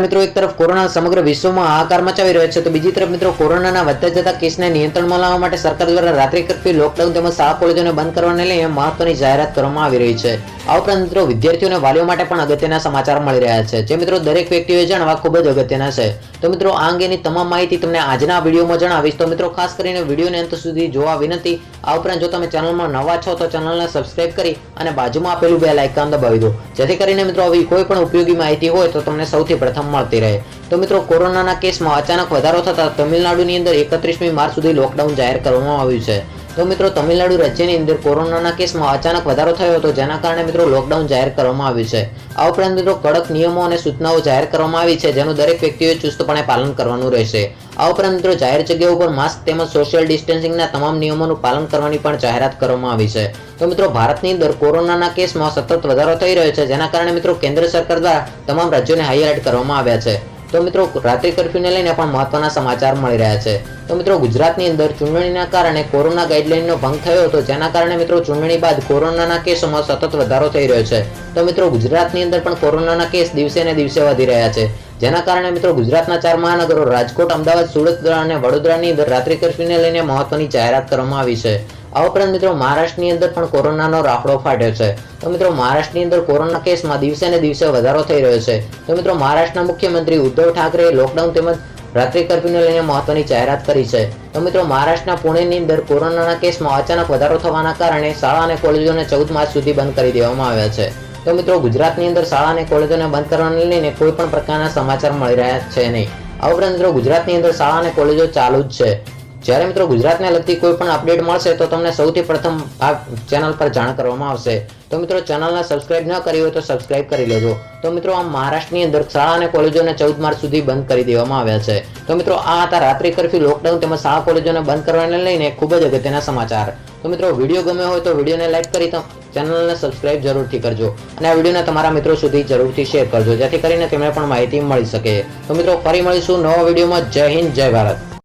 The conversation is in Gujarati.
મિત્રો, એક તરફ કોરોના સમગ્ર વિશ્વમાં હાહાકાર મચાવી રહ્યો છે, તો બીજી તરફ મિત્રો, કોરોનાના વધતા જતા કેસને નિયંત્રણમાં લાવવા માટે સરકાર દ્વારા રાત્રિ કર્ફ્યુ, લોકડાઉન તેમજ શાળા, કોલેજોને બંધ કરવાને લઈને મહત્વની જાહેરાત કરવામાં આવી રહી છે. આ ઉપરાંત મિત્રો વિદ્યાર્થીઓ અને વાલીઓ માટે પણ અગત્યના સમાચાર મળી રહ્યા છે. જે મિત્રો, દરેક વ્યક્તિઓએ જાણવા ખૂબ જ અગત્યના છે. તો મિત્રો, આ અંગેની તમામ માહિતી તમને આજના વિડીયોમાં જણાવીશ. તો મિત્રો, ખાસ કરીને વિડીયોને અંત સુધી જોવા વિનંતી. આ ઉપરાંત જો તમે ચેનલમાં નવા છો, તો ચેનલને સબસ્ક્રાઇબ કરી અને બાજુમાં આપેલું બે લાઇકન દબાવી દો. જેથી કરીને મિત્રો, આવી કોઈ પણ ઉપયોગી માહિતી હોય, તો તમને સૌથી પ્રથમ મળતી રહે. તો મિત્રો, કોરોનાના કેસમાં અચાનક વધારો થતા તમિલનાડુની અંદર એકત્રીસમી માર્ચ સુધી લોકડાઉન જાહેર કરવામાં આવ્યું છે. તો મિત્રો, તમિલનાડુ રાજ્યની અંદર કોરોનાના કેસમાં અચાનક વધારો થયો હતો, જેના કારણે મિત્રો લોકડાઉન જાહેર કરવામાં આવ્યું છે. આ ઉપરાંત મિત્રો, કડક નિયમો અને સૂચનાઓ જાહેર કરવામાં આવી છે, જેનું દરેક વ્યક્તિઓએ ચુસ્તપણે પાલન કરવાનું રહેશે. આ ઉપરાંત મિત્રો, જાહેર જગ્યાઓ ઉપર માસ્ક તેમજ સોશિયલ ડિસ્ટન્સિંગના તમામ નિયમોનું પાલન કરવાની પણ જાહેરાત કરવામાં આવી છે. તો મિત્રો, ભારતની અંદર કોરોનાના કેસમાં સતત વધારો થઈ રહ્યો છે, જેના કારણે મિત્રો કેન્દ્ર સરકાર દ્વારા તમામ રાજ્યોને હાઈ એલર્ટ કરવામાં આવ્યા છે. તો મિત્રો, રાત્રિ કર્ફ્યુને લઈને પણ મહત્વના સમાચાર મળી રહ્યા છે. તો મિત્રો ગુજરાતની અંદર ચૂંટણીના કારણે કોરોના ગાઈડલાઈનનો ભંગ થયો હતો, જેના કારણે મિત્રો ચૂંટણી બાદ કોરોનાના કેસોમાં સતત વધારો થઈ રહ્યો છે. તો મિત્રો ગુજરાતની અંદર પણ કોરોનાના કેસ દિવસે ને દિવસે વધી રહ્યા છે. જેના કારણે મિત્રો ગુજરાતના ચાર મહાનગરો રાજકોટ, અમદાવાદ, સુરત અને વડોદરાની અંદર રાત્રિ કર્ફ્યુને લઈને મહત્વની જાહેરાત કરવામાં આવી છે. આ ઉપરાંત મિત્રો મહારાષ્ટ્રની અંદર પણ કોરોનાનો રાફડો ફાટ્યો છે. તો મિત્રો મહારાષ્ટ્રની અંદર કોરોના કેસમાં દિવસે ને દિવસે વધારો થઈ રહ્યો છે. તો મિત્રો મહારાષ્ટ્રના મુખ્યમંત્રી ઉદ્ધવ ઠાકરે લોકડાઉન તેમજ રાત્રિ કર્ફ્યુને લઈને મહત્વની જાહેરાત કરી છે. તો મિત્રો, મહારાષ્ટ્રના પુણેની અંદર કોરોનાના કેસમાં અચાનક વધારો થવાના કારણે શાળા અને કોલેજોને ચૌદ માર્ચ સુધી બંધ કરી દેવામાં આવ્યા છે. તો મિત્રો, ગુજરાતની અંદર શાળા અને કોલેજોને બંધ કરવાને લઈને કોઈ પણ પ્રકારના સમાચાર મળી રહ્યા છે નહીં. આ ઉપરાંત મિત્રો, ગુજરાતની અંદર શાળા અને કોલેજો ચાલુ જ છે. જ્યારે મિત્રો ગુજરાતને લગતી કોઈ પણ અપડેટ મળશે તો તમને સૌથી પ્રથમ આ ચેનલ પર જાણ કરવામાં આવશે. તો મિત્રો ચેનલને સબસ્ક્રાઇબ ન કરી હોય તો સબસ્ક્રાઇબ કરી લેજો. તો મિત્રો આમ મહારાષ્ટ્રની અંદર શાળા અને કોલેજોને ચૌદ માર્ચ સુધી બંધ કરી દેવામાં આવ્યા છે. તો મિત્રો આ હતા રાત્રિ કરફ્યુ લોકડાઉન તેમજ શાળા કોલેજોને બંધ કરવાને લઈને ખૂબ જ અગત્યના સમાચાર. તો મિત્રો વીડિયો ગમ્યો હોય તો વિડીયોને લાઇક કરી તો ચેનલને સબસ્ક્રાઇબ જરૂરથી કરજો. અને આ વિડીયોને તમારા મિત્રો સુધી જરૂરથી શેર કરજો, જેથી કરીને તેમને પણ માહિતી મળી શકે. તો મિત્રો ફરી મળીશું નવા વિડીયોમાં. જય હિન્દ, જય ભારત.